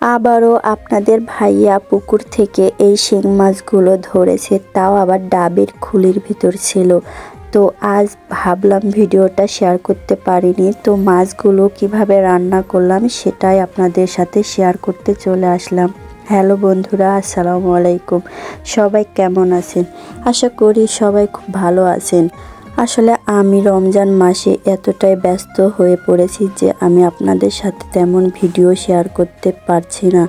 আবারও আপনাদের ভাইয়া পুকুর থেকে এই শিং মাছগুলো ধরেছে, তাও আবার ডাবের খুলির ভিতর ছিল। তো আজ ভাবলাম ভিডিওটা শেয়ার করতে পারিনি, তো মাছগুলো কীভাবে রান্না করলাম সেটাই আপনাদের সাথে শেয়ার করতে চলে আসলাম। হ্যালো বন্ধুরা, আসসালামু আলাইকুম। সবাই কেমন আছেন? আশা করি সবাই খুব ভালো আছেন। আসলে আমি রমজান মাসে এতটাই ব্যস্ত হয়ে পড়েছি যে আমি আপনাদের সাথে তেমন ভিডিও শেয়ার করতে পারছি না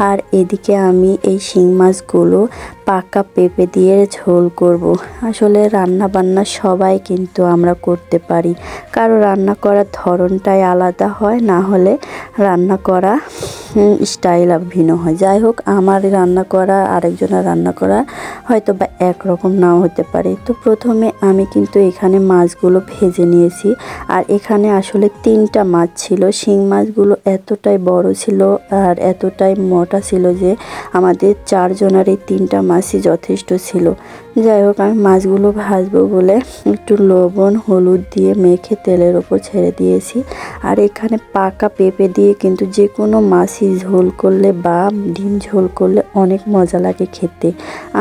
আর এদিকে আমি এই শিং মাছগুলো পাকা পেঁপে দিয়ে ঝোল করব। আসলে রান্না বান্না সবাই কিন্তু আমরা করতে পারি কারও রান্না করার ধরনটাই আলাদা হয়, না হলে রান্না করা স্টাইল ভিন্ন হয়। যাই হোক, আমার রান্না করা, আরেকজনের রান্না করা হয়তো বা একরকম নাও হতে পারে। তো প্রথমে আমি কিন্তু এখানে মাছগুলো ভেজে নিয়েছি। আর এখানে আসলে তিনটা মাছ ছিল। শিং মাছগুলো এতটাই বড় ছিল আর এতটাই মোটা ছিল যে আমাদের চারজনের এই তিনটা মাছই যথেষ্ট ছিল। যাই হোক, আমি মাছগুলো ভাজবো বলে একটু লবণ, হলুদ দিয়ে মেখে তেলের ওপর ছেড়ে দিয়েছি। আর এখানে পাকা পেঁপে দিয়ে কিন্তু যে কোনো মাছই ঝোল করলে বা ডিম ঝোল করলে অনেক মজা লাগে খেতে।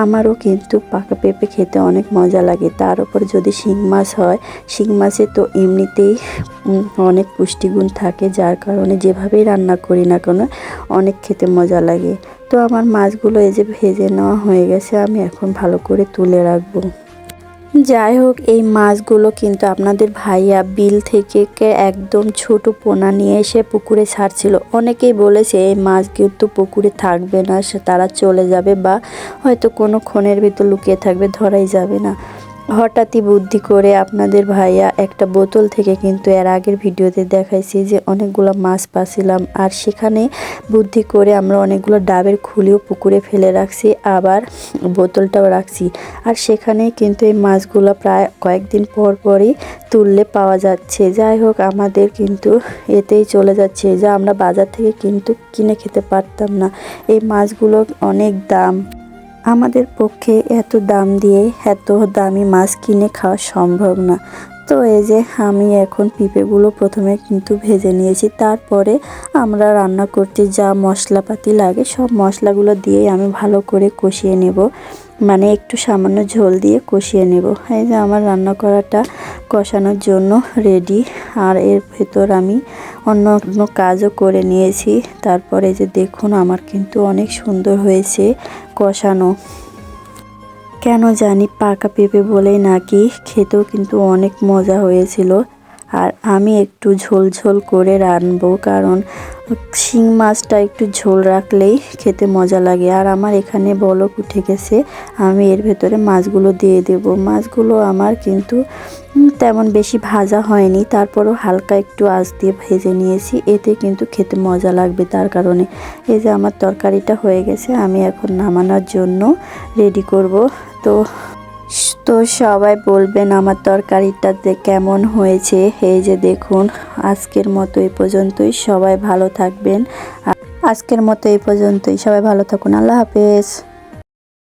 আমারও কিন্তু পাকা পেঁপে খেতে অনেক মজা লাগে। তার উপর যদি শিং মাছ হয়, শিং মাছে তো এমনিতেই অনেক পুষ্টিগুণ থাকে। যার কারণে যেভাবেই রান্না করি না কেন, অনেক খেতে মজা লাগে। তো আমার মাছগুলো এই যে ভেজে নেওয়া হয়ে গেছে, আমি এখন ভালো করে তুলে রাখব। যাই হোক এই মাছগুলো কিন্তু আপনাদের ভাইয়া বিল থেকে একদম ছোট পোনা নিয়ে এসে পুকুরে ছাড়ছিল। অনেকেই বলেছে, এই মাছ কিন্তু পুকুরে থাকবে না, সে তারা চলে যাবে বা হয়তো কোনো ক্ষণের ভিতর লুকিয়ে থাকবে, ধরাই যাবে না। হঠাৎই বুদ্ধি করে আপনাদের ভাইয়া একটা বোতল থেকে কিন্তু এর আগের ভিডিওতে দেখাইছি যে অনেকগুলো মাছ পাছিলাম। আর সেখানে বুদ্ধি করে আমরা অনেকগুলো ডাবের খুলিও পুকুরে ফেলে রাখছি, আবার বোতলটাও রাখছি। আর সেখানে কিন্তু এই মাছগুলো প্রায় কয়েকদিন পর পরই তুললে পাওয়া যাচ্ছে। যাই হোক, আমাদের কিন্তু এতেই চলে যাচ্ছে যা আমরা বাজার থেকে কিন্তু কিনে খেতে পারতাম না। এই মাছগুলো অনেক দাম। আমাদের পক্ষে এত দাম দিয়ে এত দামি মাছ কিনে খাওয়া সম্ভব না। তো এই যে আমি এখন পিঁপেগুলো প্রথমে কিন্তু ভেজে নিয়েছি, তারপরে আমরা রান্না করতে যা মশলাপাতি লাগে, সব মশলাগুলো দিয়ে আমি ভালো করে কষিয়ে নেব। মানে একটু সামান্য ঝোল দিয়ে কষিয়ে নেব। এই যে আমার রান্না করাটা কষানোর জন্য রেডি আর এর ভেতর আমি অন্য অন্য কাজও করে নিয়েছি। তারপরে যে দেখুন আমার কিন্তু অনেক সুন্দর হয়েছে কষানো। কেন জানি পাকা পেঁপে বলেই নাকি, খেতেও কিন্তু অনেক মজা হয়েছিল। আর আমি একটু ঝোল ঝোল করে রানবো কারণ শিং মাছটা একটু ঝোল রাখলেই খেতে মজা লাগে। আর আমার এখানে বলক উঠে গেছে, আমি এর ভেতরে মাছগুলো দিয়ে দেব। মাছগুলো আমার কিন্তু তেমন বেশি ভাজা হয়নি, তারপরও হালকা একটু আঁচ দিয়ে ভেজে নিয়েছি। এতে কিন্তু খেতে মজা লাগবে তার কারণে। এই যে আমার তরকারিটা হয়ে গেছে, আমি এখন নামানোর জন্য রেডি করব। তো তো সবাই বলবেন আমার তরকারিটাতে কেমন হয়েছে। এই যে দেখুন, আজকের মতো এই পর্যন্তই। সবাই ভালো থাকবেন। আজকের মতো এই পর্যন্তই। সবাই ভালো থাকুন। আল্লাহ হাফেজ।